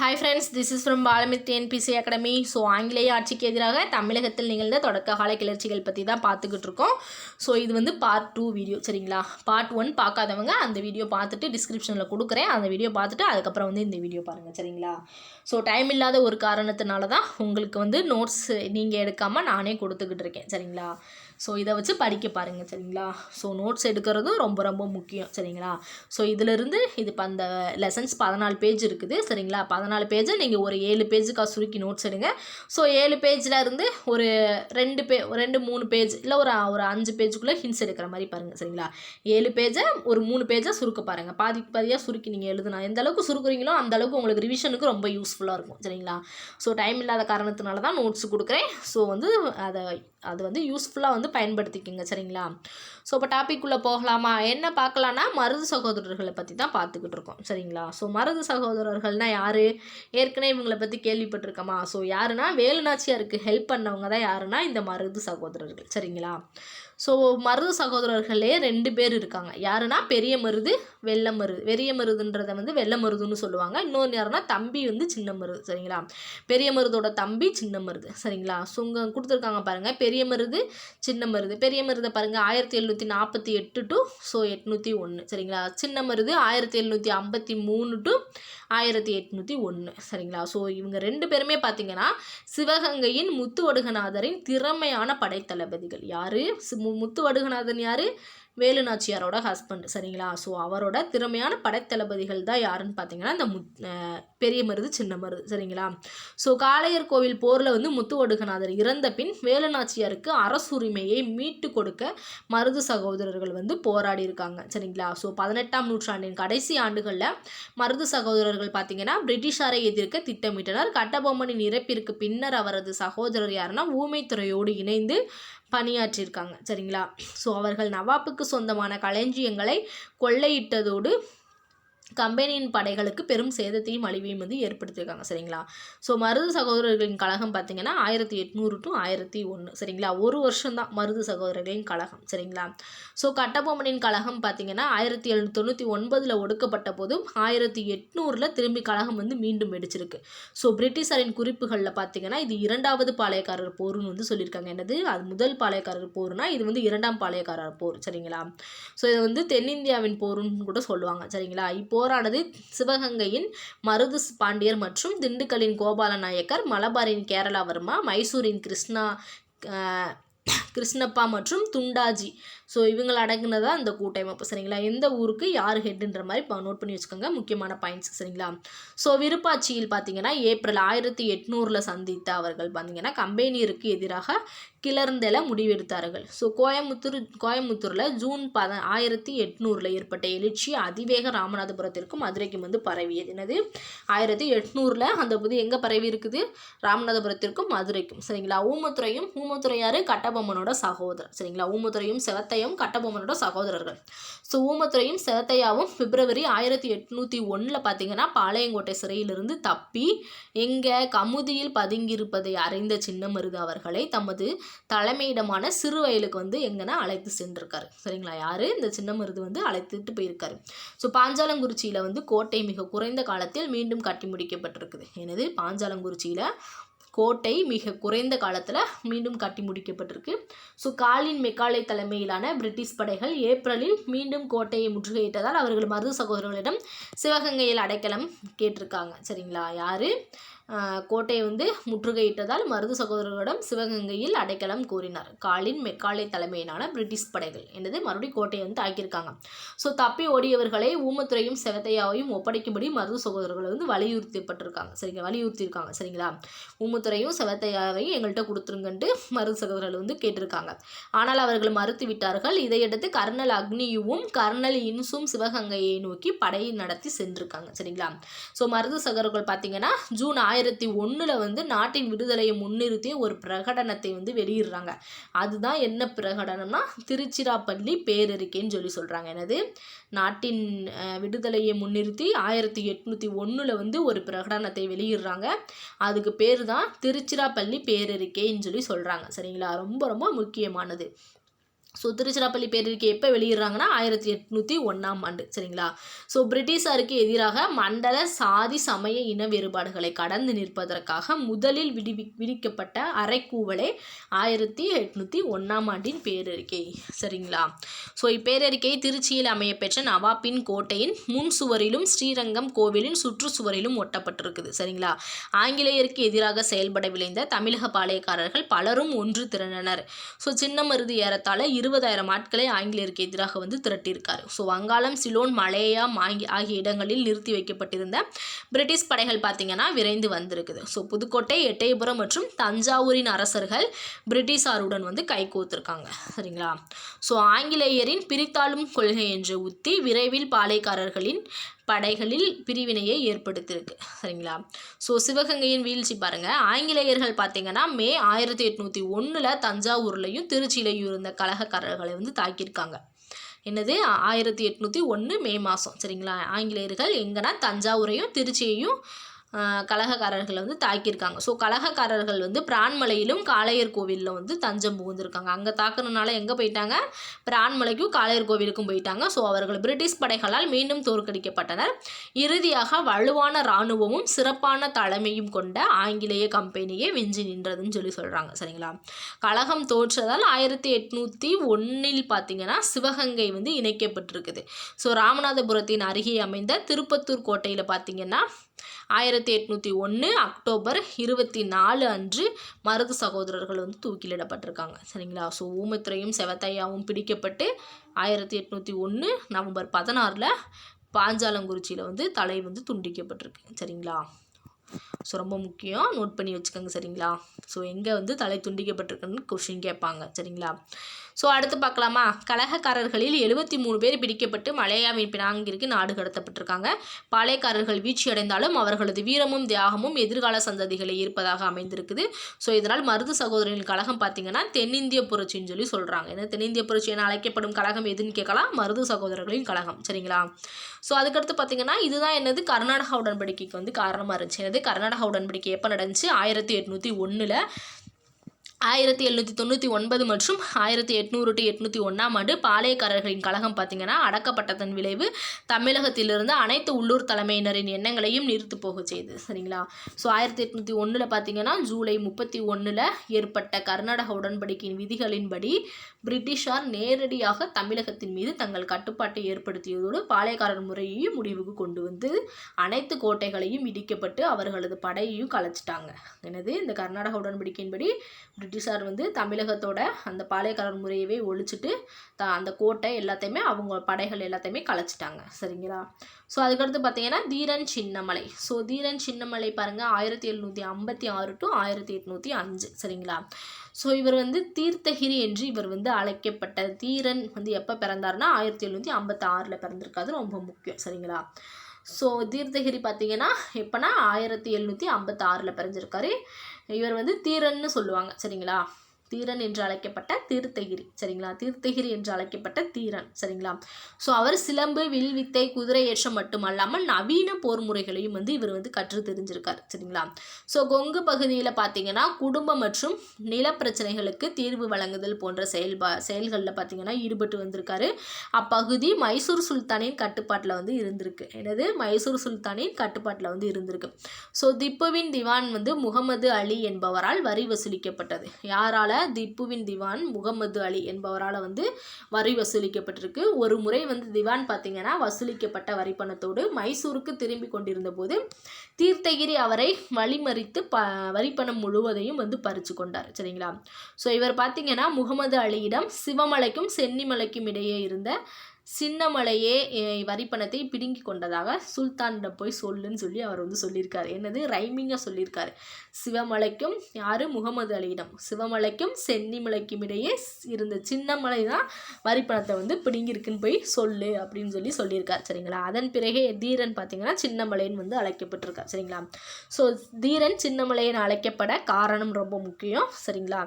Hi friends this is from Balamith NBC academy so ஆங்கிலேய ஆட்சிக்கு எதிராக தமிழகத்தில் நிகழ்ந்த தொடக்க கால கிளர்ச்சிகள் பற்றி தான் பார்த்துக்கிட்டு இருக்கோம். ஸோ இது வந்து பார்ட் டூ வீடியோ சரிங்களா? பார்ட் ஒன் பார்க்காதவங்க அந்த வீடியோ பார்த்துட்டு டிஸ்கிரிப்ஷனில் கொடுக்குறேன். அந்த வீடியோ பார்த்துட்டு அதுக்கப்புறம் வந்து இந்த வீடியோ பாருங்கள் சரிங்களா? ஸோ டைம் இல்லாத ஒரு காரணத்தினால தான் உங்களுக்கு வந்து நோட்ஸ் நீங்கள் எடுக்காமல் நானே கொடுத்துக்கிட்டு இருக்கேன் சரிங்களா? ஸோ இதை வச்சு படிக்க பாருங்கள் சரிங்களா? ஸோ நோட்ஸ் எடுக்கிறதும் ரொம்ப ரொம்ப முக்கியம் சரிங்களா? ஸோ இதிலிருந்து இது இப்போ அந்த லெசன்ஸ் பதினாலு பேஜ் இருக்குது சரிங்களா? பதினாலு பேஜை நீங்கள் ஒரு ஏழு பேஜுக்காக சுருக்கி நோட்ஸ் எடுங்க. ஸோ ஏழு பேஜில் இருந்து ஒரு ரெண்டு பே ரெண்டு மூணு பேஜ் இல்லை ஒரு ஒரு அஞ்சு பேஜுக்குள்ளே ஹின்ஸ் எடுக்கிற மாதிரி பாருங்கள் சரிங்களா? ஏழு பேஜை ஒரு மூணு பேஜாக சுருக்க பாருங்கள் பாதி பாதியாக சுருக்கி நீங்கள் எழுதுனா எந்த அளவுக்கு சுருக்குறீங்களோ அந்த அளவுக்கு உங்களுக்கு ரிவிஷனுக்கு ரொம்ப யூஸ்ஃபுல்லாக இருக்கும் சரிங்களா? ஸோ டைம் இல்லாத காரணத்தினால தான் நோட்ஸ் கொடுக்குறேன். ஸோ வந்து அதை அது வந்து யூஸ்ஃபுல்லாக வந்து பயன்படுத்திக்கோங்க சரிங்களா? ஸோ இப்போ டாபிக் உள்ள போகலாமா? என்ன பார்க்கலான்னா மருது சகோதரர்களை பற்றி தான் பார்த்துக்கிட்டு இருக்கோம் சரிங்களா? ஸோ மருது சகோதரர்கள்னால் யார்? ஏற்கனவே இவங்களை பற்றி கேள்விப்பட்டிருக்கோமா? ஸோ யாருன்னா வேலுநாச்சியாருக்கு ஹெல்ப் பண்ணவங்க தான் யாருன்னா இந்த மருது சகோதரர்கள் சரிங்களா? ஸோ மருது சகோதரர்களே ரெண்டு பேர் இருக்காங்க. யாருன்னா பெரிய மருது வெள்ளை மருது. பெரிய மருதுன்றதை வந்து வெள்ளை மருதுன்னு சொல்லுவாங்க. இன்னொன்று யாருன்னா தம்பி வந்து சின்ன மருது சரிங்களா? பெரிய மருதோட தம்பி சின்ன மருது சரிங்களா? சுங்க கொடுத்துருக்காங்க பாருங்கள் பெரிய மருது சின்ன மருது. பெரிய மருதை பாருங்கள் ஆயிரத்தி எழுநூற்றி நாற்பத்தி எட்டு டு ஸோ எட்நூற்றி ஒன்று சரிங்களா? சின்ன மருது ஆயிரத்தி எழுநூற்றி ஐம்பத்தி மூணு டு ஆயிரத்தி எட்நூற்றி ஒன்று சரிங்களா? ஸோ இவங்க ரெண்டு பேருமே பார்த்தீங்கன்னா சிவகங்கையின் முத்துவடுகநாதரின் திறமையான படைத்தளபதிகள். யார்? முத்துவடுகநாதன் யார்? வேலுநாச்சியாரோட ஹஸ்பண்ட் சரிங்களா? ஸோ அவரோட திறமையான படைத்தளபதிகள் தான் யாருன்னு பார்த்தீங்கன்னா இந்த முத் பெரிய மருது சின்ன மருது சரிங்களா? ஸோ காளையர் கோவில் போரில் வந்து முத்துவடுகநாதர் இறந்த பின் வேலுநாச்சியாருக்கு அரசுரிமையை மீட்டு கொடுக்க மருது சகோதரர்கள் வந்து போராடி இருக்காங்க சரிங்களா? ஸோ பதினெட்டாம் நூற்றாண்டின் கடைசி ஆண்டுகளில் மருது சகோதரர்கள் பார்த்தீங்கன்னா பிரிட்டிஷாரை எதிர்க்க திட்டமிட்டனர். கட்டபொம்மனின் இறப்பிற்கு பின்னர் அவரது சகோதரர் யாருன்னா ஊமைத்துறையோடு இணைந்து பணியாற்றியிருக்காங்க. சரிங்களா? ஸோ அவர்கள் நவாப்புக்கு சொந்தமான களஞ்சியங்களை கொள்ளையிட்டதோடு கம்பெனியின் படைகளுக்கு பெரும் சேதத்தையும் அழிவையும் வந்து ஏற்படுத்தியிருக்காங்க சரிங்களா? ஸோ மருது சகோதரர்களின் கழகம் பார்த்தீங்கன்னா ஆயிரத்தி எட்நூறு டு ஆயிரத்தி ஒன்று சரிங்களா? ஒரு வருஷம் தான் மருது சகோதரர்களின் கழகம் சரிங்களா? ஸோ கட்டபொம்மனின் கழகம் பார்த்தீங்கன்னா ஆயிரத்தி எழுநூற்றி தொண்ணூற்றி ஒன்பதில் ஒடுக்கப்பட்ட போதும் ஆயிரத்தி எட்நூறில் திரும்பி கழகம் வந்து மீண்டும் வெடிச்சிருக்கு. ஸோ பிரிட்டிஷாரின் குறிப்புகளில் பார்த்தீங்கன்னா இது இரண்டாவது பாளையக்காரர் போர்னு வந்து சொல்லியிருக்காங்க. என்னது? அது முதல் பாளையக்காரர் போர்னா இது வந்து இரண்டாம் பாளையக்காரர் போர் சரிங்களா? ஸோ இதை வந்து தென்னிந்தியாவின் போருன்னு கூட சொல்லுவாங்க சரிங்களா? இப்போ போரானது சிவகங்கையின் மருது பாண்டியர் மற்றும் திண்டுக்கல்லின் கோபால நாயக்கர் மலபாரின் கேரளாவர்மா மைசூரின் கிருஷ்ணா கிருஷ்ணப்பா மற்றும் துண்டாஜி ஸோ இவங்க அடங்குனதான் அந்த கூட்டமைப்பு சரிங்களா? எந்த ஊருக்கு யார் ஹெட்டுன்ற மாதிரி நோட் பண்ணி வச்சுக்கோங்க. முக்கியமான பாயிண்ட்ஸ் சரிங்களா? ஸோ விருப்பாட்சியில் பார்த்தீங்கன்னா ஏப்ரல் ஆயிரத்தி எட்நூறில் சந்தித்த அவர்கள் பார்த்தீங்கன்னா கம்பெனியருக்கு எதிராக கிளர்ந்தெல முடிவெடுத்தார்கள். ஸோ கோயம்புத்தூர் கோயம்புத்தூரில் ஜூன் பத ஆயிரத்தி எட்நூறில் ஏற்பட்ட எழுச்சி அதிவேக ராமநாதபுரத்திற்கும் மதுரைக்கும் வந்து பரவியது. என்னது? ஆயிரத்தி எட்நூறில் அந்த புது எங்கே பரவி இருக்குது? ராமநாதபுரத்திற்கும் மதுரைக்கும் சரிங்களா? ஊமத்துறையும் ஊமத்துறையார் கட்டபொம்மனோட சகோதரர் சரிங்களா? ஊமத்துறையும் செவத்தை செவத்தையும் கட்டபொம்மனோட சகோதரர்கள். ஸோ ஊமத்துறையும் செவத்தையாவும் பிப்ரவரி ஆயிரத்தி எட்நூற்றி ஒன்றில் பார்த்தீங்கன்னா பாளையங்கோட்டை சிறையிலிருந்து தப்பி எங்கே கமுதியில் பதுங்கியிருப்பதை அறிந்த சின்னமருது அவர்களை தமது தலைமையிடமான சிறு வயலுக்கு வந்து எங்கன்னா அழைத்து சென்றிருக்காரு. சரிங்களா? யார்? இந்த சின்னமருது வந்து அழைத்துட்டு போயிருக்காரு. ஸோ பாஞ்சாலங்குறிச்சியில் வந்து கோட்டை மிக குறைந்த காலத்தில் மீண்டும் கட்டி முடிக்கப்பட்டிருக்குது. எனது பாஞ்சாலங்குறிச்சியில் கோட்டை மிக குறைந்த காலத்தில் மீண்டும் கட்டி முடிக்கப்பட்டிருக்கு. ஸோ காலின் மெக்காலை தலைமையிலான பிரிட்டிஷ் படைகள் ஏப்ரலில் மீண்டும் கோட்டையை முற்றுகையிட்டதால் அவர்கள் மருது சகோதரர்களிடம் சிவகங்கையில் அடைக்கலம் கேட்டிருக்காங்க. சரிங்களா? யார்? கோட்டையை வந்து முற்றுகையிட்டதால் மருது சகோதரர்களிடம் சிவகங்கையில் அடைக்கலம் கூறினார் காலின் மெக்காலை தலைமையிலான பிரிட்டிஷ் படைகள் என்னது மறுபடியும் கோட்டையை வந்து தாக்கியிருக்காங்க ஸோ தப்பி ஓடியவர்களை ஊமத்துறையும் செவத்தையாவையும் ஒப்படைக்கும்படி மருது சகோதரர்களை வந்து வலியுறுத்தப்பட்டிருக்காங்க. சரிங்க வலியுறுத்தியிருக்காங்க. சரிங்களா? ஊமத்துறையும் செவத்தையாவையும் எங்கள்கிட்ட கொடுத்துருங்கன்ட்டு மருது சகோதரர்கள் வந்து கேட்டிருக்காங்க. ஆனால் அவர்கள் மறுத்து விட்டார்கள் இதையடுத்து கர்னல் அக்னியும் கர்னல் இன்சும் சிவகங்கையை நோக்கி படையை நடத்தி சென்றிருக்காங்க. சரிங்களா? ஸோ மருது சகோதரர்கள் பார்த்தீங்கன்னா ஜூன் ஆயிரத்தி ஆயிரத்தி ஒன்றில் வந்து நாட்டின் விடுதலையை முன்னிறுத்தி ஒரு பிரகடனத்தை வந்து வெளியிடுறாங்க. அதுதான் என்ன பிரகடனம்னா திருச்சிராப்பள்ளி பேரறிக்கைன்னு சொல்லி சொல்கிறாங்க எனது நாட்டின் விடுதலையை முன்னிறுத்தி ஆயிரத்தி எட்நூற்றி ஒன்றில் வந்து ஒரு பிரகடனத்தை வெளியிடுறாங்க. அதுக்கு பேர் தான் திருச்சிராப்பள்ளி பேரறிக்கைன்னு சொல்லி சொல்கிறாங்க சரிங்களா? ரொம்ப ரொம்ப முக்கியமானது. ஸோ திருச்சிராப்பள்ளி பேரறிக்கை எப்போ வெளியிடுறாங்கன்னா? ஆயிரத்தி எட்நூற்றி ஒன்றாம் ஆண்டு சரிங்களா? ஸோ பிரிட்டிஷாருக்கு எதிராக மண்டல சாதி சமய இன வேறுபாடுகளை கடந்து நிற்பதற்காக முதலில் விடுவி விதிக்கப்பட்ட அரைக்கூவலே ஆயிரத்தி எட்நூற்றி ஒன்றாம் ஆண்டின் பேரறிக்கை சரிங்களா? ஸோ இப்பேரறிக்கை திருச்சியில் அமையப்பெற்ற நவாப்பின் கோட்டையின் முன் சுவரிலும் ஸ்ரீரங்கம் கோவிலின் சுற்றுச்சுவரிலும் ஒட்டப்பட்டிருக்குது சரிங்களா? ஆங்கிலேயருக்கு எதிராக செயல்பட விளைந்த தமிழக பாளையக்காரர்கள் பலரும் ஒன்று திரண்டனர். ஸோ சின்னமருது ஏறத்தாழ இருபதாயிரம் ஆட்களை ஆங்கிலேயருக்கு எதிராக வந்து திரட்டியிருக்காரு. ஸோ வங்காளம் சிலோன் மலேயா ஆகி ஆகிய இடங்களில் நிறுத்தி வைக்கப்பட்டிருந்த பிரிட்டிஷ் படைகள் பார்த்தீங்கன்னா விரைந்து வந்திருக்குது. ஸோ புதுக்கோட்டை எட்டயபுரம் மற்றும் தஞ்சாவூரின் அரசர்கள் பிரிட்டிஷாருடன் வந்து கைகோத்திருக்காங்க சரிங்களா? ஸோ ஆங்கிலேயரின் பிரித்தாளும் கொள்கை என்ற உத்தி விரைவில் பாளையக்காரர்களின் படைகளில் பிரிவினையை ஏற்படுத்தியிருக்கு. சரிங்களா? ஸோ சிவகங்கையின் வீழ்ச்சி பாருங்கள் ஆங்கிலேயர்கள் பார்த்தீங்கன்னா மே ஆயிரத்தி எட்நூற்றி ஒன்றில் தஞ்சாவூர்லையும் திருச்சியிலையும் இருந்த கழகக்காரர்களை வந்து தாக்கியிருக்காங்க. என்னது? ஆயிரத்தி எட்நூற்றி ஒன்று மே மாதம் சரிங்களா? ஆங்கிலேயர்கள் எங்கன்னா தஞ்சாவூரையும் திருச்சியையும் கலகக்காரர்களை வந்து தாக்கியிருக்காங்க. ஸோ கலகக்காரர்கள் வந்து பிரான்மலையிலும் காளையர் கோவிலில் வந்து தஞ்சம் புகுந்திருக்காங்க. அங்கே தாக்கணுனால எங்கே போயிட்டாங்க? பிரான்மலைக்கும் காளையர் கோவிலுக்கும் போயிட்டாங்க. ஸோ அவர்கள் பிரிட்டிஷ் படைகளால் மீண்டும் தோற்கடிக்கப்பட்டனர். இறுதியாக வலுவான இராணுவமும் சிறப்பான தலைமையும் கொண்ட ஆங்கிலேய கம்பெனியே விஞ்சி நின்றதுன்னு சொல்லி சொல்கிறாங்க சரிங்களா? கழகம் தோற்றதால் ஆயிரத்தி எட்நூற்றி ஒன்றில் பார்த்தீங்கன்னா சிவகங்கை வந்து இணைக்கப்பட்டிருக்குது. ஸோ ராமநாதபுரத்தின் அருகே அமைந்த திருப்பத்தூர் கோட்டையில் பார்த்தீங்கன்னா ஆயிரத்தி எட்நூற்றி ஒன்று அக்டோபர் இருபத்தி நாலு அன்று மருது சகோதரர்கள் வந்து தூக்கிலிடப்பட்டிருக்காங்க. சரிங்களா? ஸோ ஊமைத்துறையும் செவத்தையாவும் பிடிக்கப்பட்டு ஆயிரத்தி எட்நூற்றி ஒன்று நவம்பர் பதினாறில் பாஞ்சாலங்குறிச்சியில் வந்து தலை வந்து துண்டிக்கப்பட்டிருக்கு. சரிங்களா? ஸோ ரொம்ப முக்கியம். நோட் பண்ணி வச்சுக்கோங்க. சரிங்களா? ஸோ எங்கே வந்து தலை துண்டிக்கப்பட்டிருக்குன்னு கொஷின் கேட்பாங்க. சரிங்களா? ஸோ அடுத்து பார்க்கலாமா? கலகக்காரர்களில் எழுபத்தி மூணு பேர் பிடிக்கப்பட்டு மலையாவின் பினாங்கிற்கு நாடு கடத்தப்பட்டிருக்காங்க. பாளையக்காரர்கள் வீழ்ச்சி அடைந்தாலும் அவர்களது வீரமும் தியாகமும் எதிர்கால சந்ததிகளை ஈர்ப்பதாக அமைந்திருக்குது. ஸோ இதனால் மருது சகோதரின் கழகம் பார்த்தீங்கன்னா தென்னிந்திய புரட்சின்னு சொல்லி சொல்கிறாங்க ஏன்னா தென்னிந்திய புரட்சி என அழைக்கப்படும் கழகம் எதுன்னு கேட்கலாம்? மருது சகோதரர்களின் கழகம். சரிங்களா? ஸோ அதுக்கடுத்து பார்த்தீங்கன்னா இதுதான் என்னது? கர்நாடகா உடன்படிக்கைக்கு வந்து காரணமாக இருந்துச்சு. என்னது? கர்நாடகா உடன்படிக்கை எப்போ நடந்துச்சு? ஆயிரத்தி எட்நூற்றி ஒன்றில் ஆயிரத்தி எழுநூற்றி தொண்ணூற்றி ஒன்பது மற்றும் ஆயிரத்தி எட்நூறு டு எட்நூற்றி ஒன்றாம் ஆண்டு பாளையக்காரர்களின் கழகம் பார்த்திங்கன்னா அடக்கப்பட்டதன் விளைவு தமிழகத்திலிருந்து அனைத்து உள்ளூர் தலைமையினரின் எண்ணங்களையும் நிறுத்து போக செய்து சரிங்களா? ஸோ ஆயிரத்தி எட்நூற்றி ஒன்றில் பார்த்திங்கன்னா ஜூலை முப்பத்தி ஒன்றில் ஏற்பட்ட கர்நாடக உடன்படிக்கையின் விதிகளின்படி பிரிட்டிஷார் நேரடியாக தமிழகத்தின் மீது தங்கள் கட்டுப்பாட்டை ஏற்படுத்தியதோடு பாளையக்காரர் முறையையும் முடிவுக்கு கொண்டு வந்து அனைத்து கோட்டைகளையும் இடிக்கப்பட்டு அவர்களது படையையும் கலைச்சிட்டாங்க. எனது இந்த கர்நாடக உடன்படிக்கையின்படி பிரிட்டிஷார் வந்து தமிழகத்தோட அந்த பாளையக்காரர் முறையவே ஒழிச்சிட்டு த அந்த கோட்டை எல்லாத்தையுமே அவங்க படைகள் எல்லாத்தையுமே கலைச்சிட்டாங்க. சரிங்களா? ஸோ அதுக்கடுத்து பார்த்தீங்கன்னா தீரன் சின்னமலை. ஸோ தீரன் சின்னமலை பாருங்கள் ஆயிரத்தி எழுநூற்றி ஐம்பத்தி ஆறு டு ஆயிரத்தி எட்நூற்றி அஞ்சு. சரிங்களா? ஸோ இவர் வந்து தீர்த்தகிரி என்று இவர் வந்து அழைக்கப்பட்ட தீரன் வந்து எப்போ பிறந்தார்னா ஆயிரத்தி எழுநூற்றி ஐம்பத்தி ஆறில் பிறந்திருக்காது ரொம்ப முக்கியம். சரிங்களா? ஸோ தீர்த்தகிரி பார்த்தீங்கன்னா எப்போனா ஆயிரத்தி எழுநூற்றி ஐம்பத்தாறில் பிறந்திருக்காரு. இவர் வந்து தீரன்னு சொல்லுவாங்க சரிங்களா? தீரன் என்று அழைக்கப்பட்ட தீர்த்தகிரி சரிங்களா? தீர்த்தகிரி என்று அழைக்கப்பட்ட தீரன் சரிங்களா? ஸோ அவர் சிலம்பு வில்வித்தை குதிரை ஏற்றம் மட்டுமல்லாமல் நவீன போர் முறைகளையும் வந்து இவர் வந்து கற்று தெரிஞ்சிருக்கார் சரிங்களா? ஸோ கொங்கு பகுதியில் பார்த்தீங்கன்னா குடும்ப மற்றும் நில பிரச்சனைகளுக்கு தீர்வு வழங்குதல் போன்ற செயல்பா செயல்களில் பார்த்தீங்கன்னா ஈடுபட்டு வந்திருக்காரு. அப்பகுதி மைசூர் சுல்தானின் கட்டுப்பாட்டில் வந்து இருந்திருக்கு. எனது மைசூர் சுல்தானின் கட்டுப்பாட்டில் வந்து இருந்திருக்கு. ஸோ திப்புவின் திவான் வந்து முகமது அலி என்பவரால் வரி வசூலிக்கப்பட்டது. யாரால? திப்புவின் திவான் முகமது அலி என்பவரால் வந்து வரி வசூலிக்கப்பட்டிருக்கு. ஒரு முறை வந்து திவான் பார்த்தீங்கன்னா வசூலிக்கப்பட்ட வரி பணத்தோடு மைசூருக்கு திரும்பி கொண்டிருந்த போது தீர்த்தகிரி அவரை வழிமறித்து ப வரிப்பணம் முழுவதையும் வந்து பறித்து கொண்டார். சரிங்களா? ஸோ இவர் பார்த்தீங்கன்னா முகமது அலியிடம் சிவமலைக்கும் சென்னிமலைக்கும் இடையே இருந்த சின்னமலையே வரி வரிப்பணத்தை பிடுங்கி கொண்டதாக சுல்தானிடம் போய் சொல்லுன்னு சொல்லி அவர் வந்து சொல்லியிருக்காரு. என்னது? ரைமிங்காக சொல்லியிருக்காரு. சிவமலைக்கும் யாரு? முகமது அலியிடம். சிவமலைக்கும் சென்னிமலைக்கும் இடையே இருந்த சின்னமலை தான் வரிப்பணத்தை வந்து பிடுங்கியிருக்குன்னு போய் சொல்லு அப்படின்னு சொல்லி சொல்லியிருக்கார். சரிங்களா? அதன் பிறகே தீரன் பார்த்தீங்கன்னா சின்னமலைன்னு வந்து அழைக்கப்பட்டிருக்கார். சரிங்களா? ஸோ தீரன் சின்னமலைன்னு அழைக்கப்பட காரணம் ரொம்ப முக்கியம். சரிங்களா?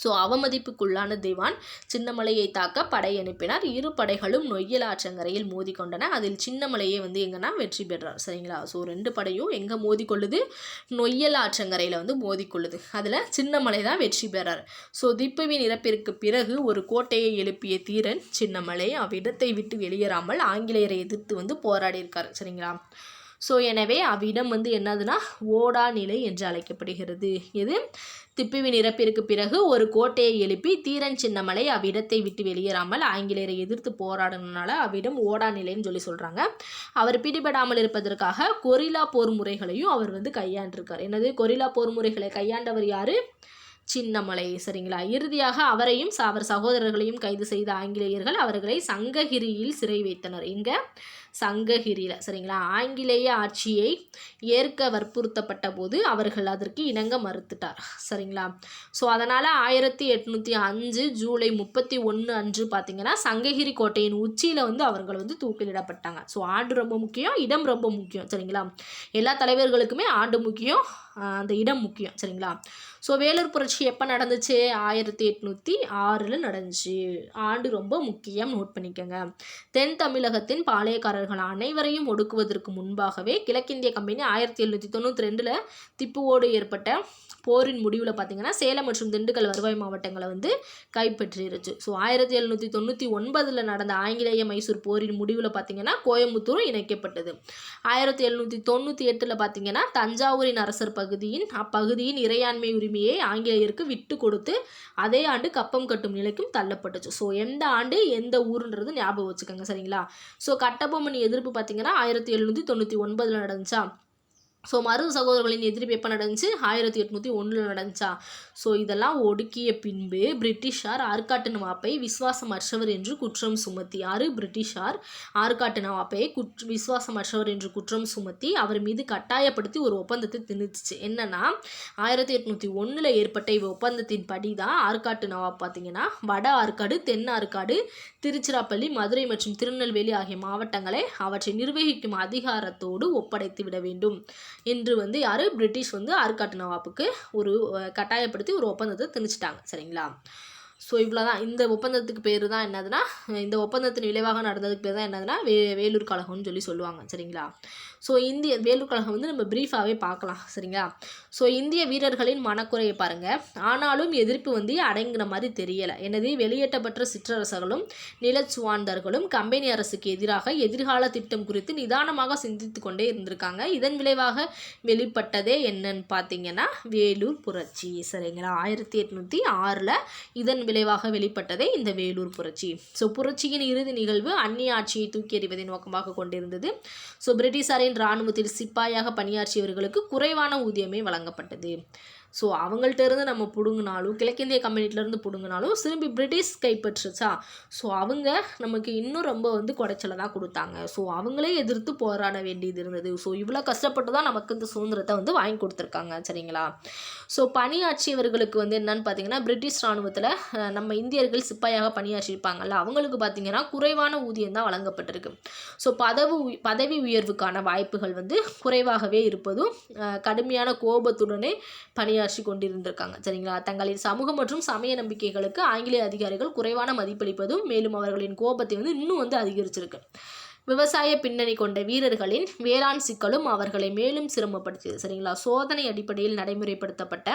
ஸோ அவமதிப்புக்குள்ளான திவான் சின்னமலையை தாக்க படை அனுப்பினார். இரு படைகளும் நொய்யல் ஆற்றங்கரையில் மோதிக்கொண்டன. அதில் சின்னமலையே வந்து எங்கன்னா வெற்றி பெறார் சரிங்களா? ஸோ ரெண்டு படையும் எங்கே மோதிக்கொள்ளுது? நொய்யல் ஆற்றங்கரையில் வந்து மோதிக்கொள்ளுது. அதில் சின்னமலை தான் வெற்றி பெறார். ஸோ திப்புவின் இறப்பிற்கு பிறகு ஒரு கோட்டையை எழுப்பிய தீரன் சின்னமலை அவ்விடத்தை விட்டு வெளியேறாமல் ஆங்கிலேயரை எதிர்த்து வந்து போராடி இருக்கார். சரிங்களா? ஸோ எனவே அவ்விடம் வந்து என்னதுன்னா ஓடா நிலை என்று அழைக்கப்படுகிறது. இது திப்புவின் இறப்பிற்கு பிறகு ஒரு கோட்டையை எழுப்பி தீரன் சின்னமலை அவ்விடத்தை விட்டு வெளியேறாமல் ஆங்கிலேயரை எதிர்த்து போராடினால அவ்விடம் ஓடா நிலைன்னு சொல்லி சொல்கிறாங்க அவர் பிடிபடாமல் இருப்பதற்காக கொரில்லா போர் முறைகளையும் அவர் வந்து கையாண்டிருக்கார். என்னது? கொரில்லா போர் முறைகளை கையாண்டவர் யார்? சின்னமலை. சரிங்களா? இறுதியாக அவரையும் ச- அவர் சகோதரர்களையும் கைது செய்த ஆங்கிலேயர்கள் அவர்களை சங்ககிரியில் சிறை வைத்தனர். இங்கே சங்ககிரியில் சரிங்களா? ஆங்கிலேய ஆட்சியை ஏற்க வற்புறுத்தப்பட்ட போது அவர்கள் அதற்கு இணங்க மறுத்துட்டார் சரிங்களா? ஸோ அதனால் ஆயிரத்தி எட்நூற்றி அஞ்சு ஜூலை முப்பத்தி ஒன்று அன்று பார்த்தீங்கன்னா சங்ககிரி கோட்டையின் உச்சியில் வந்து அவர்கள் வந்து தூக்கிலிடப்பட்டாங்க. ஸோ ஆண்டு ரொம்ப முக்கியம் இடம் ரொம்ப முக்கியம் சரிங்களா? எல்லா தலைவர்களுக்குமே ஆண்டு முக்கியம் அந்த இடம் முக்கியம் சரிங்களா? ஸோ வேலூர் புரட்சி எப்போ நடந்துச்சு? ஆயிரத்தி எட்நூற்றி ஆறில் நடந்துச்சு. ஆண்டு ரொம்ப முக்கியம் நோட் பண்ணிக்கோங்க. தென் தமிழகத்தின் பாளையக்காரர்கள் அனைவரையும் ஒடுக்குவதற்கு முன்பாகவே கிழக்கிந்திய கம்பெனி ஆயிரத்தி எழுநூற்றி தொண்ணூற்றி ரெண்டில் திப்புவோடு ஏற்பட்ட போரின் முடிவில் பார்த்தீங்கன்னா சேலம் மற்றும் திண்டுக்கல் வருவாய் மாவட்டங்களை வந்து கைப்பற்றிருச்சு. ஸோ ஆயிரத்தி எழுநூற்றி தொண்ணூற்றி ஒன்பதில் நடந்த ஆங்கிலேய மைசூர் போரின் முடிவில் பார்த்தீங்கன்னா கோயம்புத்தூர் இணைக்கப்பட்டது. ஆயிரத்தி எழுநூற்றி தொண்ணூற்றி எட்டில் பார்த்தீங்கன்னா தஞ்சாவூரின் அரசர் பகுதியின் அப்பகுதியின் இறையாண்மை உரிமையை ஆங்கிலேயருக்கு விட்டு கொடுத்து அதே ஆண்டு கப்பம் கட்டும் நிலைக்கும் தள்ளப்பட்டுச்சு. ஸோ எந்த ஆண்டு எந்த ஊருன்றது ஞாபகம் வச்சுக்கோங்க சரிங்களா? ஸோ கட்டபொம்மன் எதிர்ப்பு பார்த்தீங்கன்னா ஆயிரத்தி எழுநூற்றி தொண்ணூற்றி ஒன்பதில் நடந்துச்சா? ஸோ மருது சகோதரர்களின் எதிர்ப்பு எப்போ நடந்துச்சு? ஆயிரத்தி எட்நூற்றி ஒன்றில் நடந்துச்சா? ஸோ இதெல்லாம் ஒடுக்கிய பின்பு பிரிட்டிஷார் ஆற்காட்டு நவாப்பை விசுவாசமற்றவர் என்று குற்றம் சுமத்தி யாரு? பிரிட்டிஷார் ஆற்காட்டு நவாப்பை குற்ற விசுவாசமற்றவர் என்று குற்றம் சுமத்தி அவர் மீது கட்டாயப்படுத்தி ஒரு ஒப்பந்தத்தை திணிச்சிச்சு என்னன்னா ஆயிரத்தி எட்நூற்றி ஒன்றில் ஏற்பட்ட இவ் ஒப்பந்தத்தின் படி தான் ஆற்காட்டு நவாப் பார்த்தீங்கன்னா வட ஆற்காடு தென் ஆற்காடு திருச்சிராப்பள்ளி மதுரை மற்றும் திருநெல்வேலி ஆகிய மாவட்டங்களை அவற்றை நிர்வகிக்கும் அதிகாரத்தோடு ஒப்படைத்து விட வேண்டும். என்று வந்து யார்? பிரிட்டிஷ் வந்து ஆற்காட்டு நவாப்புக்கு ஒரு கட்டாயப்படுத்தி ஒரு ஒப்பந்தத்தை திணிச்சிட்டாங்க. சரிங்களா? ஸோ இவ்வளோதான் இந்த ஒப்பந்தத்துக்கு பேர் தான் என்னதுன்னா இந்த ஒப்பந்தத்தின் விளைவாக நடந்ததுக்கு பேர் தான் என்னதுன்னா வே வேலூர் கழகம்னு சொல்லி சொல்லுவாங்க. சரிங்களா? ஸோ இந்திய வேலூர் கழகம் வந்து நம்ம ப்ரீஃபாகவே பார்க்கலாம் சரிங்களா? ஸோ இந்திய வீரர்களின் மனக்குறையை பாருங்கள் ஆனாலும் எதிர்ப்பு வந்து அடங்கின மாதிரி தெரியலை. எனது வெளியேற்றப்பட்ட சிற்றரசர்களும் நிலச்சுவாந்தர்களும் கம்பெனி அரசுக்கு எதிராக எதிர்கால திட்டம் குறித்து நிதானமாக சிந்தித்து கொண்டே இருந்திருக்காங்க. இதன் விளைவாக வெளிப்பட்டதே என்னன்னு பார்த்தீங்கன்னா வேலூர் புரட்சி சரிங்களா? ஆயிரத்தி எட்நூற்றி ஆறில் இதன் விளைவாக வெளிப்பட்டதே இந்த வேலூர் புரட்சி. ஸோ புரட்சியின் இறுதி நிகழ்வு அந்நிய ஆட்சியை தூக்கி எறிவதை நோக்கமாக கொண்டிருந்தது. ஸோ பிரிட்டிஷாரின் இராணுவத்தில் சிப்பாயாக பணியாற்றியவர்களுக்கு குறைவான ஊதியமே வழங்கப்பட்டது. ஸோ அவங்கள்ட்ட இருந்து நம்ம பிடுங்கினாலும் கிழக்கிந்திய கம்பெனிலேருந்து பிடுங்கினாலும் திரும்பி பிரிட்டிஷ் கைப்பற்றுச்சா? ஸோ அவங்க நமக்கு இன்னும் ரொம்ப வந்து குடைச்சலை தான் கொடுத்தாங்க. ஸோ அவங்களே எதிர்த்து போராட வேண்டியது இருந்தது. ஸோ இவ்வளோ கஷ்டப்பட்டு தான் நமக்கு இந்த சுதந்திரத்தை வந்து வாங்கி கொடுத்துருக்காங்க சரிங்களா? ஸோ பணியாற்றியவர்களுக்கு வந்து என்னன்னு பார்த்தீங்கன்னா பிரிட்டிஷ் இராணுவத்தில் நம்ம இந்தியர்கள் சிப்பாயாக பணியாற்றியிருப்பாங்கல்ல அவங்களுக்கு பார்த்தீங்கன்னா குறைவான ஊதியம் தான் வழங்கப்பட்டிருக்கு. ஸோ பதவி பதவி உயர்வுக்கான வாய்ப்புகள் வந்து குறைவாகவே இருப்பதும் கடுமையான கோபத்துடனே உரையாற்றி கொண்டிருந்திருக்காங்க. சரிங்களா? தங்களின் சமூக மற்றும் சமய நம்பிக்கைகளுக்கு ஆங்கிலேய அதிகாரிகள் குறைவான மதிப்பளிப்பதும் மேலும் அவர்களின் கோபத்தை வந்து இன்னும் வந்து அதிகரிச்சிருக்கு. விவசாய பின்னணி கொண்ட வீரர்களின் வேளாண் சிக்கலும் அவர்களை மேலும் சிரமப்படுத்தியது சரிங்களா? சோதனை அடிப்படையில் நடைமுறைப்படுத்தப்பட்ட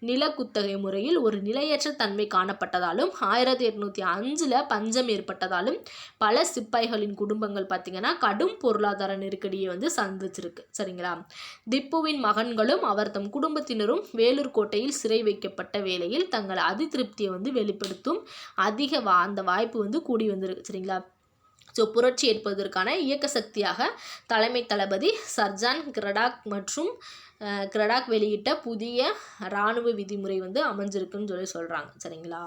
நில குத்தகை முறையில் ஒரு நிலையற்ற தன்மை காணப்பட்டதாலும் ஆயிரத்தி எட்நூற்றி அஞ்சில் பஞ்சம் ஏற்பட்டதாலும் பல சிப்பாய்களின் குடும்பங்கள் பார்த்திங்கன்னா கடும் பொருளாதார நெருக்கடியை வந்து சந்திச்சிருக்கு சரிங்களா? திப்புவின் மகன்களும் அவர் தம் குடும்பத்தினரும் வேலூர் கோட்டையில் சிறை வைக்கப்பட்ட வேளையில் தங்கள் அதிதிருப்தியை வந்து வெளிப்படுத்தும் அதிக வா அந்த வாய்ப்பு வந்து கூடி வந்திருக்கு சரிங்களா? ஸோ புரட்சி ஏற்பதற்கான இயக்க சக்தியாக தலைமை தளபதி சர்ஜான் கிரடாக் மற்றும் கிரடாக் வெளியிட்ட புதிய இராணுவ விதிமுறை வந்து அமைஞ்சிருக்குன்னு சொல்லி சொல்கிறாங்க சரிங்களா?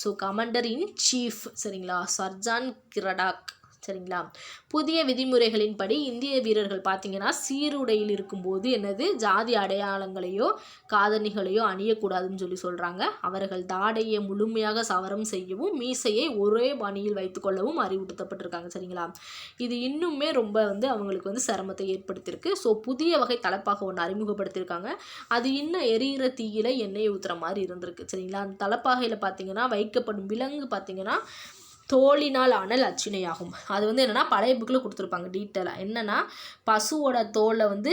ஸோ கமாண்டர் இன் சீஃப் சரிங்களா? Sir John Craddock. சரிங்களா? புதிய விதிமுறைகளின்படி இந்திய வீரர்கள் பார்த்தீங்கன்னா சீருடையில் இருக்கும்போது என்னது? ஜாதி அடையாளங்களையோ காதணிகளையோ அணியக்கூடாதுன்னு சொல்லி சொல்கிறாங்க அவர்கள் தாடையை முழுமையாக சவரம் செய்யவும் மீசையை ஒரே பணியில் வைத்துக்கொள்ளவும் அறிவுறுத்தப்பட்டிருக்காங்க சரிங்களா? இது இன்னுமே ரொம்ப வந்து அவங்களுக்கு வந்து சிரமத்தை ஏற்படுத்தியிருக்கு. ஸோ புதிய வகை தலைப்பாக ஒன்று அறிமுகப்படுத்தியிருக்காங்க. அது இன்னும் எரியிற தீயில எண்ணெயை ஊற்றுற மாதிரி இருந்திருக்கு சரிங்களா? அந்த தலைப்பாகையில் பார்த்தீங்கன்னா வைக்கப்படும் விலங்கு பார்த்தீங்கன்னா தோலினால் ஆன லட்சணையாகும் அது வந்து என்னென்னா பழைய புக்கில் கொடுத்துருப்பாங்க டீட்டெயிலாக என்னென்னா பசுவோட தோலை வந்து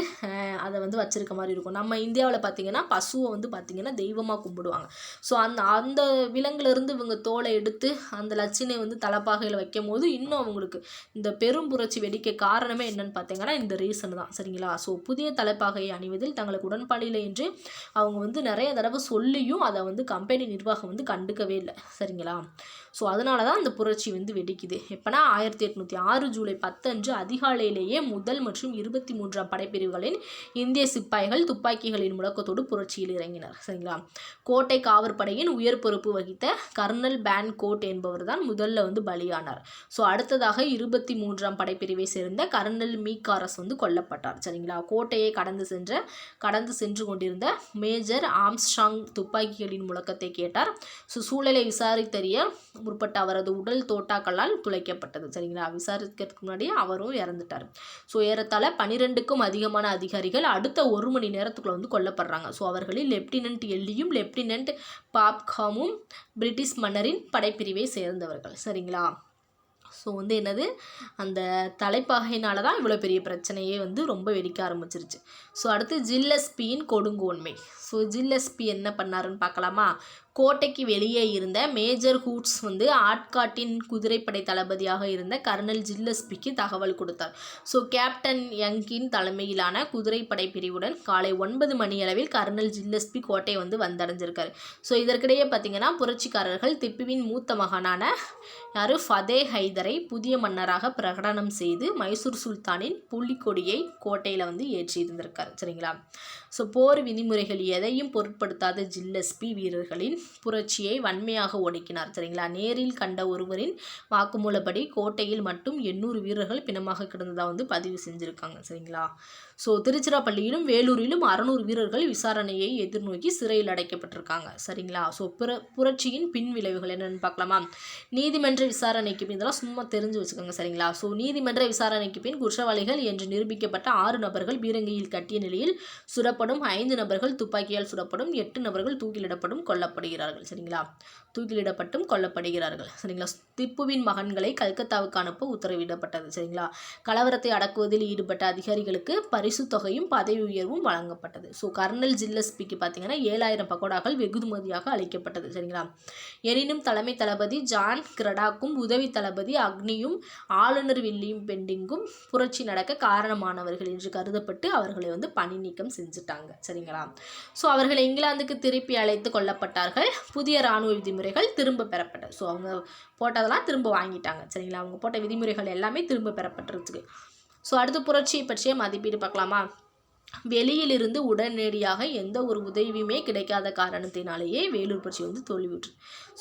அதை வந்து வச்சுருக்க மாதிரி இருக்கும். நம்ம இந்தியாவில் பார்த்தீங்கன்னா பசுவை வந்து பார்த்திங்கன்னா தெய்வமாக கும்பிடுவாங்க. ஸோ அந்த அந்த விலங்குலேருந்து இவங்க தோலை எடுத்து அந்த லட்சினை வந்து தலைப்பாகையில் வைக்கும் போது இன்னும் அவங்களுக்கு இந்த பெரும் புரட்சி வெடிக்க காரணமே என்னன்னு பார்த்தீங்கன்னா இந்த ரீசன் தான். சரிங்களா? ஸோ புதிய தலைப்பாகையை அணிவதில் தங்களுக்கு உடன்பாடில்லை என்று அவங்க வந்து நிறைய தடவை சொல்லியும் அதை வந்து கம்பெனி நிர்வாகம் வந்து கண்டுக்கவே இல்லை. சரிங்களா? ஸோ அதனால தான் அந்த புரட்சி வந்து வெடிக்குது. எப்போனா ஆயிரத்தி எட்நூற்றி ஆறு ஜூலை பத்தன்று அதிகாலையிலேயே முதல் மற்றும் இருபத்தி மூன்றாம் படைப்பிரிவுகளின் இந்திய சிப்பாய்கள் துப்பாக்கிகளின் முழக்கத்தோடு புரட்சியில் இறங்கினர். சரிங்களா? கோட்டை காவற்படையின் உயர் பொறுப்பு வகித்த கர்னல் பேன் கோட் என்பவர் தான் முதல்ல வந்து பலியானார். ஸோ அடுத்ததாக இருபத்தி மூன்றாம் படைப்பிரிவை சேர்ந்த கர்னல் மீகாரஸ் வந்து கொல்லப்பட்டார். சரிங்களா? கோட்டையை கடந்து சென்ற கடந்து சென்று கொண்டிருந்த மேஜர் ஆம்ஸ்ட்ராங் துப்பாக்கிகளின் முழக்கத்தை கேட்டார். ஸோ சூழலை விசாரித்தறிய முற்பட்ட அவரது உடல் தோட்டாக்களால் துளைக்கப்பட்டது. சரிங்களா? விசாரிக்கிறதுக்கு முன்னாடியே அவரும் இறந்துட்டார். ஸோ ஏறத்தாழ பனிரெண்டுக்கும் அதிகமான அதிகாரிகள் அடுத்த ஒரு மணி நேரத்துக்குள்ள வந்து கொல்லப்படுறாங்க. ஸோ அவர்களில் லெப்டினன்ட் எல்லியும் லெப்டினன்ட் பாப்காமும் பிரிட்டிஷ் மன்னரின் படைப்பிரிவை சேர்ந்தவர்கள். சரிங்களா? ஸோ வந்து என்னது? அந்த தலைப்பாகையினால தான் இவ்வளோ பெரிய பிரச்சனையே வந்து ரொம்ப வெடிக்க ஆரம்பிச்சிருச்சு. ஸோ அடுத்து ஜில்லஸ்பியின் கொடுங்கோன்மை. ஸோ ஜில்லஸ்பி என்ன பண்ணாருன்னு பார்க்கலாமா? கோட்டைக்கு வெளியே இருந்த மேஜர் ஹூட்ஸ் வந்து ஆட்காட்டின் குதிரைப்படை தளபதியாக இருந்த கர்னல் ஜில்லஸ்பிக்கு தகவல் கொடுத்தார். ஸோ கேப்டன் யங்கின் தலைமையிலான குதிரைப்படை பிரிவுடன் காலை ஒன்பது மணியளவில் கர்னல் ஜில்லஸ்பி கோட்டையை வந்து வந்தடைஞ்சிருக்காரு. ஸோ இதற்கிடையே பார்த்தீங்கன்னா புரட்சிக்காரர்கள் திப்புவின் மூத்த மகனான யார்? ஃபதே ஹைதரை புதிய மன்னராக பிரகடனம் செய்து மைசூர் சுல்தானின் புள்ளிக்கொடியை கோட்டையில் வந்து ஏற்றியிருந்திருக்கார். சரிங்களா? ஸோ போர் விதிமுறைகள் எதையும் பொருட்படுத்தாத ஜில்லஸ்பி வீரர்களின் புரட்சியை வன்மையாக ஒடுக்கினார் சரிங்களா? நேரில் கண்ட ஒருவரின் வாக்குமூலப்படி கோட்டையில் மட்டும் எண்ணூறு வீரர்கள் பிணமாக கிடந்ததாக வந்து பதிவு செஞ்சுருக்காங்க சரிங்களா? ஸோ திருச்சிராப்பள்ளியிலும் வேலூரிலும் அறநூறு வீரர்கள் விசாரணையை எதிர்நோக்கி சிறையில் அடைக்கப்பட்டிருக்காங்க சரிங்களா? ஸோ புர புரட்சியின் பின் விளைவுகள் என்னென்னு பார்க்கலாமா? நீதிமன்ற விசாரணைக்கு பின் இதெல்லாம் சும்மா தெரிஞ்சு வச்சுக்கோங்க சரிங்களா? ஸோ நீதிமன்ற விசாரணைக்கு பின் குற்றவாளிகள் என்று நிரூபிக்கப்பட்ட ஆறு நபர்கள் பீரங்கியில் கட்டிய நிலையில் சுடப்படும் ஐந்து நபர்கள் துப்பாக்கியால் சுடப்படும் எட்டு நபர்கள் தூக்கிலிடப்படும் கொல்லப்படுகிறார்கள். சரிங்களா? தூக்கிலிடப்பட்டும் கொல்லப்படுகிறார்கள். சரிங்களா? திப்புவின் மகன்களை கல்கத்தாவுக்கு அனுப்ப உத்தரவிடப்பட்டது. சரிங்களா? கலவரத்தை அடக்குவதில் ஈடுபட்ட அதிகாரிகளுக்கு பரிசு தொகையும் பதவி உயர்வும் வழங்கப்பட்டது. ஸோ கர்னல் ஜில்லஸ்பிக்கு பார்த்தீங்கன்னா ஏழாயிரம் பக்கோடாக்கள் வெகுமதியாக அளிக்கப்பட்டது. சரிங்களா? எனினும் தலைமை தளபதி ஜான் கிரடாக்கும் உதவி தளபதி அக்னியும் ஆளுநர் வில்லியம் பெண்டிங்கும் புரட்சி நடக்க காரணமானவர்கள் என்று கருதப்பட்டு அவர்களை வந்து பணி நீக்கம் செஞ்சுட்டாங்க. சரிங்களா? ஸோ அவர்கள் இங்கிலாந்துக்கு திருப்பி அழைத்து கொல்லப்பட்டார்கள். புதிய இராணுவ விதிமுறைகள் திரும்ப பெறப்பட்டது. ஸோ அவங்க போட்டதெல்லாம் திரும்ப வாங்கிட்டாங்க. சரிங்களா? அவங்க போட்ட விதிமுறைகள் எல்லாமே திரும்ப பெறப்பட்டிருக்கு ஸோ அடுத்த புரட்சியை பற்றிய மதிப்பீடு பார்க்கலாமா? வெளியிலிருந்து உடனடியாக எந்த ஒரு உதவியுமே கிடைக்காத காரணத்தினாலேயே வேலூர் புரட்சி வந்து தோல்வியுற்று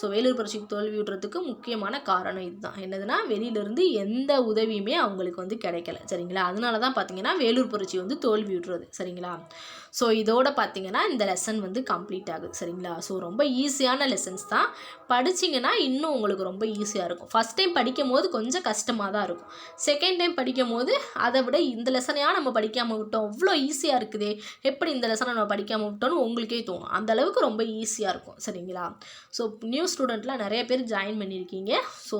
ஸோ வேலூர் புரட்சிக்கு தோல்வியுற்றதுக்கு முக்கியமான காரணம் இதுதான். என்னதுன்னா வெளியிலிருந்து எந்த உதவியுமே அவங்களுக்கு வந்து கிடைக்கல. சரிங்களா? அதனால தான் பார்த்தீங்கன்னா வேலூர் புரட்சி வந்து தோல்வியுற்றது சரிங்களா? ஸோ இதோட பார்த்தீங்கன்னா இந்த லெசன் வந்து கம்ப்ளீட் ஆகுது சரிங்களா? ஸோ ரொம்ப ஈஸியான லெசன்ஸ் தான். படிச்சிங்கன்னா இன்னும் உங்களுக்கு ரொம்ப ஈஸியாக இருக்கும். ஃபஸ்ட் டைம் படிக்கும் போது கொஞ்சம் கஷ்டமாக தான் இருக்கும். செகண்ட் டைம் படிக்கும் போது அதை விட இந்த லெசனையாக நம்ம படிக்காமல் விட்டோம். அவ்வளோ ஈஸியாக இருக்குதே. எப்படி இந்த லெசனை நம்ம படிக்காமல் விட்டோம்னு உங்களுக்கே தோணும். அந்த அளவுக்கு ரொம்ப ஈஸியாக இருக்கும் சரிங்களா? ஸோ நியூ ஸ்டூடெண்ட்லாம் நிறைய பேர் ஜாயின் பண்ணியிருக்கீங்க. ஸோ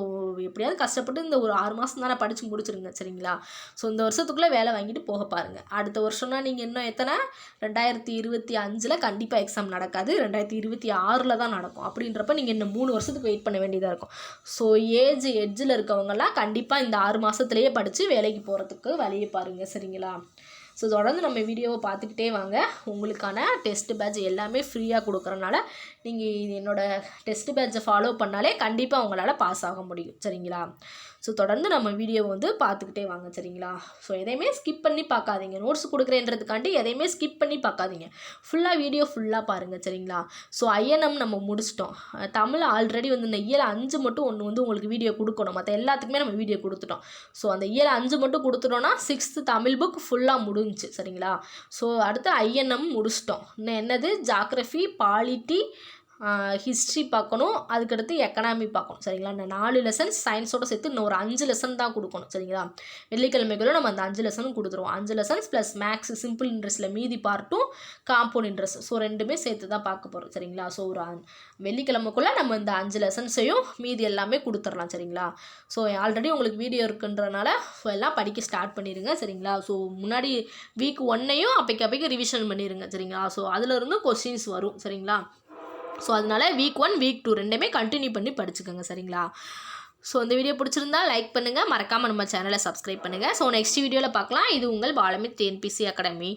எப்படியாவது கஷ்டப்பட்டு இந்த ஒரு ஆறு மாதம் தானே படித்து முடிச்சிருங்க சரிங்களா? ஸோ இந்த வருஷத்துக்குள்ளே வேலை வாங்கிட்டு போக பாருங்கள் அடுத்த வருஷம்னா நீங்கள் இன்னும் எத்தனை? ரெண்டாயிரத்தி இருபத்தி அஞ்சில் கண்டிப்பாக எக்ஸாம் நடக்காது. ரெண்டாயிரத்தி இருபத்தி ஆறில் தான் நடக்கும். அப்படின்றப்ப நீங்கள் இன்னும் மூணு வருஷத்துக்கு வெயிட் பண்ண வேண்டியதாக இருக்கும். ஸோ ஏஜ் எட்ஜில் இருக்கவங்கலாம் கண்டிப்பாக இந்த ஆறு மாதத்துலேயே படித்து வேலைக்கு போகிறதுக்கு வழியை பாருங்கள் சரிங்களா? ஸோ தொடர்ந்து நம்ம வீடியோவை பார்த்துக்கிட்டே வாங்க. உங்களுக்கான டெஸ்ட் பேட்ச் எல்லாமே ஃப்ரீயாக கொடுக்குறனால நீங்கள் என்னோடய டெஸ்ட் பேட்சை ஃபாலோ பண்ணாலே கண்டிப்பாக உங்களால் பாஸ் ஆக முடியும். சரிங்களா? ஸோ தொடர்ந்து நம்ம வீடியோவை வந்து பார்த்துக்கிட்டே வாங்க சரிங்களா? ஸோ எதையுமே ஸ்கிப் பண்ணி பார்க்காதீங்க. நோட்ஸ் கொடுக்குறேன்றதுக்காண்டி எதையுமே ஸ்கிப் பண்ணி பார்க்காதீங்க. ஃபுல்லாக வீடியோ ஃபுல்லாக பாருங்கள் சரிங்களா? ஸோ ஐஎன்எம் நம்ம முடிச்சிட்டோம். தமிழ் ஆல்ரெடி வந்து இந்த இயல் அஞ்சு மட்டும் ஒன்று வந்து உங்களுக்கு வீடியோ கொடுக்கணும். மற்ற எல்லாத்துக்குமே நம்ம வீடியோ கொடுத்துட்டோம். ஸோ அந்த இயல் அஞ்சு மட்டும் கொடுத்துட்டோம்னா சிக்ஸ்த்து தமிழ் புக் ஃபுல்லாக முடிஞ்சிச்சு சரிங்களா? ஸோ அடுத்து ஐஎன்எம் முடிச்சிட்டோம். இன்னும் என்னது? ஜாக்ரஃபி பாலிட்டி ஹிஸ்ட்ரி பார்க்கணும். அதுக்கடுத்து எக்கனாமி பார்க்கணும். சரிங்களா? இந்த நாலு லெசன் சயின்ஸோட சேர்த்து இன்னும் ஒரு அஞ்சு லெசன் தான் கொடுக்கணும். சரிங்களா? வெள்ளிக்கிழமைக்குள்ள நம்ம அந்த அஞ்சு லெசனும் கொடுத்துருவோம். அஞ்சு லெசன்ஸ் ப்ளஸ் மேக்ஸ் சிம்பிள் இன்ட்ரெஸ்ட்டில் மீதி பார்ட்டும் காம்பவுண்ட் இன்ட்ரெஸ்ட் ஸோ ரெண்டுமே சேர்த்து தான் பார்க்க போகிறோம் சரிங்களா? ஸோ ஒரு வெள்ளிக்கிழமைக்குள்ளே நம்ம இந்த அஞ்சு லெசன்ஸையும் மீதி எல்லாமே கொடுத்துடலாம். சரிங்களா? ஸோ ஆல்ரெடி உங்களுக்கு வீடியோ இருக்குன்றனால ஸோ எல்லாம் படிக்க ஸ்டார்ட் பண்ணிடுங்க சரிங்களா? ஸோ முன்னாடி வீக் ஒன்னையும் அப்பைக்கு அப்பைக்கு ரிவிஷன் பண்ணிடுங்க சரிங்களா? ஸோ அதுலேருந்து கொஸ்டின்ஸ் வரும். சரிங்களா? ஸோ அதனால வீக் ஒன் வீக் டூ ரெண்டுமே கண்டினியூ பண்ணி படிச்சுக்கோங்க சரிங்களா? ஸோ இந்த வீடியோ பிடிச்சிருந்தா லைக் பண்ணுங்கள் மறக்காமல் நம்ம சேனலை சப்ஸ்கிரைப் பண்ணுங்கள் ஸோ நெக்ஸ்ட் வீடியோவில் பார்க்கலாம். இது உங்கள் பாலமி டிஎன்பிசி அகாடமி